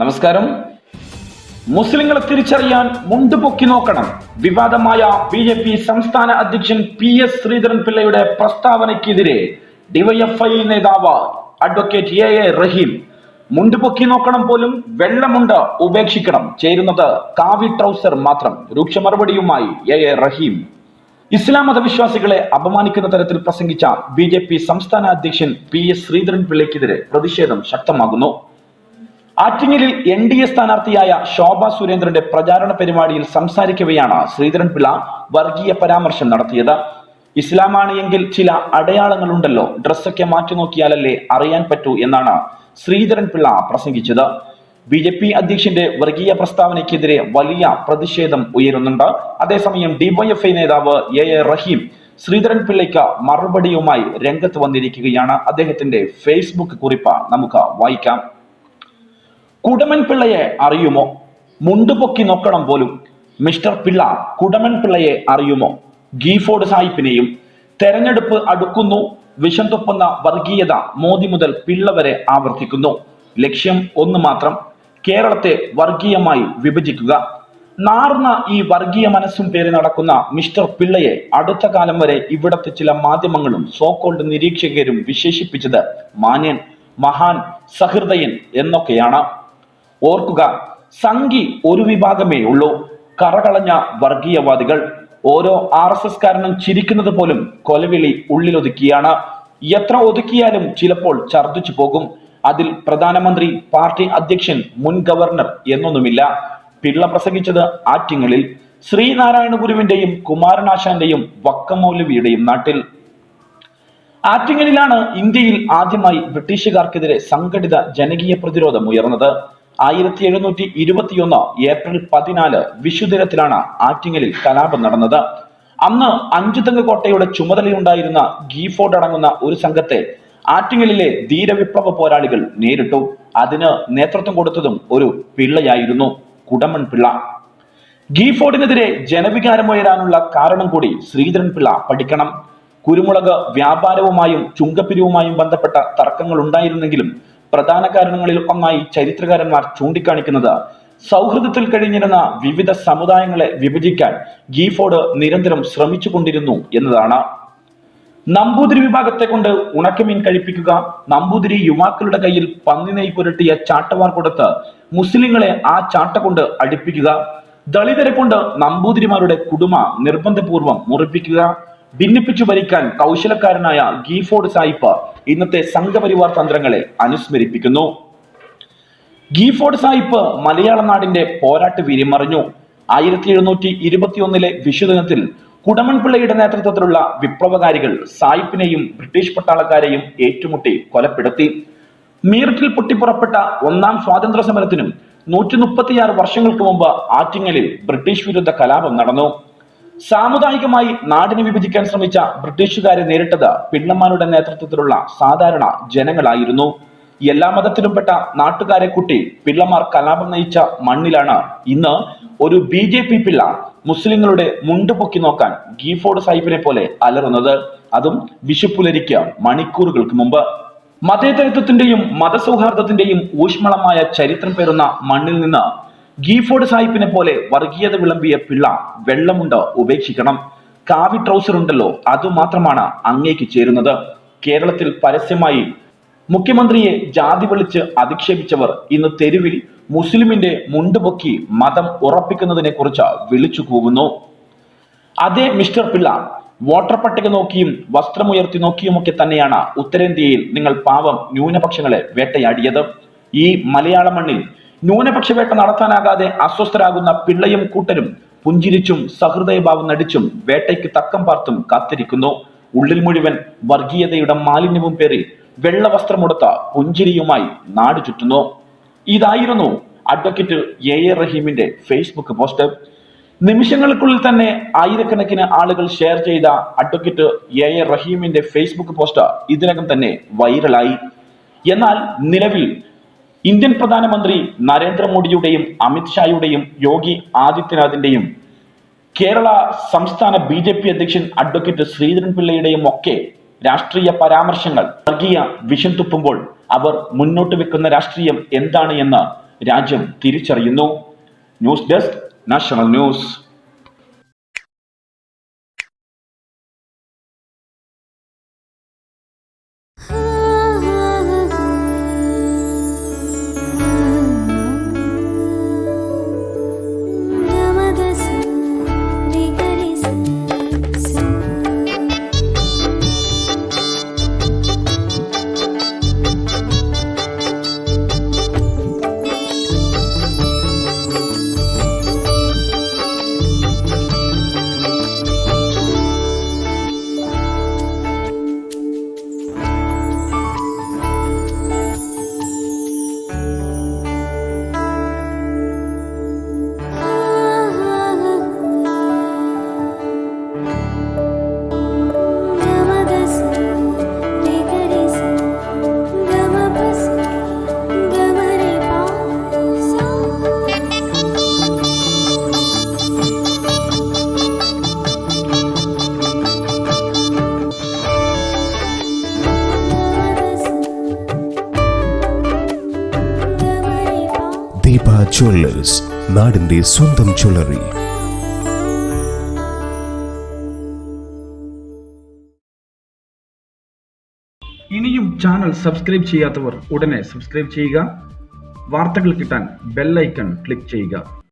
നമസ്കാരം. മുസ്ലിങ്ങളെ തിരിച്ചറിയാൻ മുണ്ട് പൊക്കി നോക്കണം. വിവാദമായ ബി ജെ പി സംസ്ഥാന അധ്യക്ഷൻ പി എസ് ശ്രീധരൻ പിള്ളയുടെ പ്രസ്താവനയ്ക്കെതിരെ ഡിവൈഎഫ്ഐ നേതാവ് അഡ്വക്കേറ്റ് എ എ റഹീം മുണ്ട് പൊക്കി നോക്കണം പോലും വെള്ളമുണ്ട് ഉപേക്ഷിക്കണം. ചേരുന്നത് കാവി ട്രൗസർ മാത്രം. രൂക്ഷ മറുപടിയുമായി എ എ റഹീം. ഇസ്ലാം മതവിശ്വാസികളെ അപമാനിക്കുന്ന തരത്തിൽ പ്രസംഗിച്ച ബി ജെ പി സംസ്ഥാന അധ്യക്ഷൻ പി എസ് ശ്രീധരൻ പിള്ളയ്ക്കെതിരെ പ്രതിഷേധം ശക്തമാകുന്നു. ആറ്റിങ്ങലിൽ എൻ ഡി എ സ്ഥാനാർത്ഥിയായ ശോഭ സുരേന്ദ്രന്റെ പ്രചാരണ പരിപാടിയിൽ സംസാരിക്കവെയാണ് ശ്രീധരൻ പിള്ള വർഗീയ പരാമർശം നടത്തിയത്. ഇസ്ലാമാണ് എങ്കിൽ ചില അടയാളങ്ങളുണ്ടല്ലോ. ഡ്രസ്സൊക്കെ മാറ്റി നോക്കിയാലല്ലേ അറിയാൻ പറ്റൂ എന്നാണ് ശ്രീധരൻ പിള്ള പ്രസംഗിച്ചത്. ബി ജെ പി അധ്യക്ഷന്റെ വർഗീയ പ്രസ്താവനയ്ക്കെതിരെ വലിയ പ്രതിഷേധം ഉയരുന്നുണ്ട്. അതേസമയം ഡിവൈഎഫ്ഐ നേതാവ് എ എ റഹീം ശ്രീധരൻ പിള്ളയ്ക്ക് മറുപടിയുമായി രംഗത്ത് വന്നിരിക്കുകയാണ്. അദ്ദേഹത്തിന്റെ ഫേസ്ബുക്ക് കുറിപ്പ് നമുക്ക് വായിക്കാം. കുടമൻ പിള്ളയെ അറിയുമോ? മുണ്ടുപൊക്കി നോക്കണം പോലും. മിസ്റ്റർ പിള്ള കുടമൻ പിള്ളയെ അറിയുമോ? ഗീഫോർഡ് സാഹിബിനെയും തെരഞ്ഞെടുപ്പ് അടുക്കുന്നു. വിഷം തൊപ്പുന്ന വർഗീയത മോദി മുതൽ പിള്ള വരെ ആവർത്തിക്കുന്നു. ലക്ഷ്യം ഒന്ന് മാത്രം കേരളത്തെ വർഗീയമായി വിഭജിക്കുക. നാർന്ന ഈ വർഗീയ മനസ്സും പേര് നടക്കുന്ന മിസ്റ്റർ പിള്ളയെ അടുത്ത കാലം വരെ ഇവിടത്തെ ചില മാധ്യമങ്ങളും സോക്കോൾഡ് നിരീക്ഷകരും വിശേഷിപ്പിച്ചത് മാന്യൻ മഹാൻ സഹൃദയൻ എന്നൊക്കെയാണ്. ഓർക്കുക സംഘി ഒരു വിഭാഗമേ ഉള്ളൂ. കറകളഞ്ഞ വർഗീയവാദികൾ. ഓരോ ആർ എസ് എസ് കാരനും ചിരിക്കുന്നത് പോലും കൊലവിളി ഉള്ളിലൊതുക്കിയാണ്. എത്ര ഒതുക്കിയാലും ചിലപ്പോൾ ഛർദ്ദിച്ചു പോകും. അതിൽ പ്രധാനമന്ത്രി പാർട്ടി അധ്യക്ഷൻ മുൻ ഗവർണർ എന്നൊന്നുമില്ല. പിള്ള പ്രസംഗിച്ചത് ആറ്റിങ്ങളിൽ ശ്രീനാരായണ ഗുരുവിന്റെയും കുമാരനാശാന്റെയും വക്കമൗലവിയുടെയും നാട്ടിൽ. ആറ്റിങ്ങലിലാണ് ഇന്ത്യയിൽ ആദ്യമായി ബ്രിട്ടീഷുകാർക്കെതിരെ സംഘടിത ജനകീയ പ്രതിരോധം ഉയർന്നത്. ആയിരത്തി എഴുന്നൂറ്റി ഇരുപത്തിയൊന്ന് ഏപ്രിൽ പതിനാല് വിഷുദിനത്തിലാണ് ആറ്റിങ്ങലിൽ കലാപം നടന്നത്. അന്ന് അഞ്ചുതങ്ക കോട്ടയുടെ ചുമതലയുണ്ടായിരുന്ന ഗീഫോർഡ് അടങ്ങുന്ന ഒരു സംഘത്തെ ആറ്റിങ്ങലിലെ ധീരവിപ്ലവ പോരാളികൾ നേരിട്ടു. അതിന് നേതൃത്വം കൊടുത്തതും ഒരു പിള്ളയായിരുന്നു കുടമൺ പിള്ള ഗീഫോർഡിനെതിരെ ജനവികാരമുയരാനുള്ള കാരണം കൂടി ശ്രീധരൻ പിള്ള പഠിക്കണം. കുരുമുളക് വ്യാപാരവുമായും ചുങ്കപ്പിരിവുമായും ബന്ധപ്പെട്ട തർക്കങ്ങൾ ഉണ്ടായിരുന്നെങ്കിലും പ്രധാന കാരണങ്ങളിൽ ഒന്നായി ചരിത്രകാരന്മാർ ചൂണ്ടിക്കാണിക്കുന്നത്. സൗഹൃദത്തിൽ കഴിഞ്ഞിരുന്ന വിവിധ സമുദായങ്ങളെ വിഭജിക്കാൻ ഗീഫോർഡ് നിരന്തരം ശ്രമിച്ചു കൊണ്ടിരുന്നു എന്നതാണ്. നമ്പൂതിരി വിഭാഗത്തെ കൊണ്ട് ഉണക്കമീൻ കഴിപ്പിക്കുക നമ്പൂതിരി യുവാക്കളുടെ കയ്യിൽ പന്നിനെയ് പുരട്ടിയ ചാട്ടവാർ കൊടുത്ത് മുസ്ലിങ്ങളെ ആ ചാട്ട കൊണ്ട് അടുപ്പിക്കുക ദളിതരെ കൊണ്ട് നമ്പൂതിരിമാരുടെ കുടുംബ നിർബന്ധപൂർവം മുറിപ്പിക്കുക ഭിന്നിപ്പിച്ചു ഭരിക്കാൻ കൗശലക്കാരനായ ഗീഫോർഡ് സായിപ്പ് ഇന്നത്തെ സംഘപരിവാർ തന്ത്രങ്ങളെ അനുസ്മരിപ്പിക്കുന്നു. ഗീഫോർഡ് സായിപ്പ് മലയാള നാടിന്റെ പോരാട്ട വീര്യം മറിഞ്ഞു ആയിരത്തി എഴുന്നൂറ്റി ഇരുപത്തിയൊന്നിലെ വിഷുദിനത്തിൽ കുടമൺപിള്ളയുടെ നേതൃത്വത്തിലുള്ള വിപ്ലവകാരികൾ സായിപ്പിനെയും ബ്രിട്ടീഷ് പട്ടാളക്കാരെയും ഏറ്റുമുട്ടി കൊലപ്പെടുത്തി. മീററ്റിൽ പൊട്ടിപ്പുറപ്പെട്ട ഒന്നാം സ്വാതന്ത്ര്യ സമരത്തിനും നൂറ്റി മുപ്പത്തിയാറ് വർഷങ്ങൾക്ക് മുമ്പ് ആറ്റിങ്ങലിൽ ബ്രിട്ടീഷ് വിരുദ്ധ കലാപം നടന്നു. സാമുദായികമായി നാടിനെ വിഭജിക്കാൻ ശ്രമിച്ച ബ്രിട്ടീഷുകാരെ നേരിട്ടത് പിള്ളമാരുടെ നേതൃത്വത്തിലുള്ള സാധാരണ ജനങ്ങളായിരുന്നു. എല്ലാ മതത്തിലും പെട്ട നാട്ടുകാരെ കൂട്ടി പിള്ളമാർ കലാപം നയിച്ച മണ്ണിലാണ് ഇന്ന് ഒരു ബി ജെ പി പിള്ള മുസ്ലിങ്ങളുടെ മുണ്ടുപൊക്കി നോക്കാൻ ഗീഫോർഡ് സാഹിബിനെ പോലെ അലറുന്നത്. അതും വിഷുപ്പുലരിക്ക് മണിക്കൂറുകൾക്ക് മുമ്പ്. മതേതരത്വത്തിന്റെയും മതസൗഹാർദ്ദത്തിന്റെയും ഊഷ്മളമായ ചരിത്രം പേറുന്ന മണ്ണിൽ നിന്ന് ഗീഫോർഡ് സാഹിബിനെ പോലെ വർഗീയത വിളമ്പിയ പിള്ള വെള്ളമുണ്ട് ഉപേക്ഷിക്കണം. കാവി ട്രൗസർ ഉണ്ടല്ലോ അതുമാത്രമാണ് അങ്ങേക്ക് ചേരുന്നത്. കേരളത്തിൽ പരസ്യമായി മുഖ്യമന്ത്രിയെ ജാതി വിളിച്ച് അധിക്ഷേപിച്ചവർ ഇന്ന് തെരുവിൽ മുസ്ലിമിന്റെ മുണ്ടുപൊക്കി മതം ഉറപ്പിക്കുന്നതിനെ കുറിച്ച് വിളിച്ചു കൂവുന്നു. അതേ മിസ്റ്റർ പിള്ള വോട്ടർ പട്ടിക നോക്കിയും വസ്ത്രമുയർത്തി നോക്കിയുമൊക്കെ തന്നെയാണ് ഉത്തരേന്ത്യയിൽ നിങ്ങൾ പാവം ന്യൂനപക്ഷങ്ങളെ വേട്ടയാടിയത്. ഈ മലയാള മണ്ണിൽ ന്യൂനപക്ഷ വേട്ട നടത്താനാകാതെ അസ്വസ്ഥരാകുന്ന പിള്ളയും കൂട്ടരും പുഞ്ചിരിച്ചും സഹൃദയഭാവം നടിച്ചും വേട്ടയ്ക്ക് തക്കം പാർത്തും കാത്തിരിക്കുന്നു. ഉള്ളിൽ മുഴുവൻ വർഗീയതയുടെ മാലിന്യവും പേറി വെള്ള വസ്ത്രമുടുത്ത പുഞ്ചിരിയുമായി നാട് ചുറ്റുന്നു. ഇതായിരുന്നു അഡ്വക്കേറ്റ് എ എ റഹീമിന്റെ ഫേസ്ബുക്ക് പോസ്റ്റ്. നിമിഷങ്ങൾക്കുള്ളിൽ തന്നെ ആയിരക്കണക്കിന് ആളുകൾ ഷെയർ ചെയ്ത അഡ്വക്കേറ്റ് എ എ റഹീമിന്റെ ഫേസ്ബുക്ക് പോസ്റ്റ് ഇതിനകം തന്നെ വൈറലായി. എന്നാൽ നിലവിൽ ഇന്ത്യൻ പ്രധാനമന്ത്രി നരേന്ദ്രമോദിയുടെയും അമിത്ഷായുടെയും യോഗി ആദിത്യനാഥിന്റെയും കേരള സംസ്ഥാന ബി ജെ പി അധ്യക്ഷൻ അഡ്വക്കേറ്റ് ശ്രീധരൻ പിള്ളയുടെയും ഒക്കെ രാഷ്ട്രീയ പരാമർശങ്ങൾ വർഗീയ വിഷം തുപ്പുമ്പോൾ അവർ മുന്നോട്ട് വെക്കുന്ന രാഷ്ട്രീയം എന്താണ് എന്ന് രാജ്യം തിരിച്ചറിയുന്നു. News desk national news. Deepa jewellers നാടിന്റെ സ്വന്തം ജ്വല്ലറി ഇനിയും ചാനൽ സബ്സ്ക്രൈബ് ചെയ്യാത്തവർ ഉടനെ സബ്സ്ക്രൈബ് ചെയ്യുക. വാർത്തകൾ കിട്ടാൻ ബെല്ലൈക്കൺ ക്ലിക്ക് ചെയ്യുക.